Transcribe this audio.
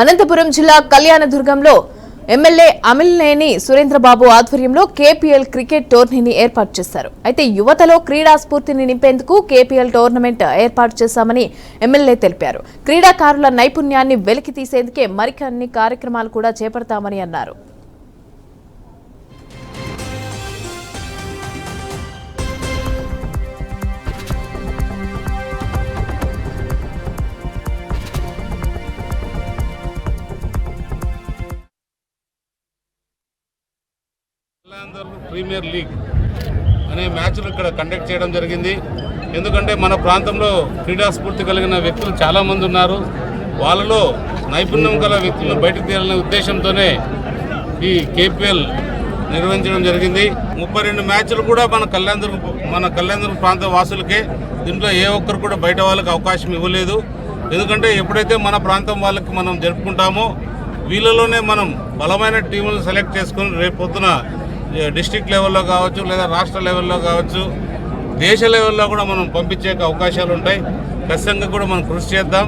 అనంతపురం జిల్లా కళ్యాణదుర్గంలో ఎమ్మెల్యే అమిలినేని సురేంద్రబాబు ఆధ్వర్యంలో KPL cricket టోర్నీని ఏర్పాటు చేశారు. అయితే యువతలో క్రీడా స్ఫూర్తిని నింపేందుకు కేపీఎల్ టోర్నమెంట్ ఏర్పాటు చేశామని ఎమ్మెల్యే తెలిపారు. క్రీడాకారుల నైపుణ్యాన్ని వెలికి తీసేందుకే మరికొన్ని కార్యక్రమాలు కూడా చేపడతామని అన్నారు. కళ్యాణ్ ప్రీమియర్ లీగ్ అనే మ్యాచ్లు ఇక్కడ కండక్ట్ చేయడం జరిగింది. ఎందుకంటే మన ప్రాంతంలో క్రీడా స్ఫూర్తి కలిగిన వ్యక్తులు చాలామంది ఉన్నారు. వాళ్ళలో నైపుణ్యం గల వ్యక్తులను బయటకు తీయాలనే ఉద్దేశంతోనే ఈ కేపీఎల్ నిర్వహించడం జరిగింది. ముప్పై రెండు మ్యాచ్లు కూడా మన కళ్యాణదుర్గ మన కళ్యాణదుర్గ ప్రాంత వాసులకే దీంట్లో ఏ ఒక్కరు కూడా బయట వాళ్ళకి అవకాశం ఇవ్వలేదు. ఎందుకంటే ఎప్పుడైతే మన ప్రాంతం వాళ్ళకి మనం జరుపుకుంటామో వీళ్ళలోనే మనం బలమైన టీములను సెలెక్ట్ చేసుకుని రేపు పొద్దున డిస్టిక్ లెవెల్లో కావచ్చు లేదా రాష్ట్ర లెవెల్లో కావచ్చు దేశ లెవెల్లో కూడా మనం పంపించే అవకాశాలు ఉంటాయి ఖచ్చితంగా కూడా మనం కృషి చేద్దాం.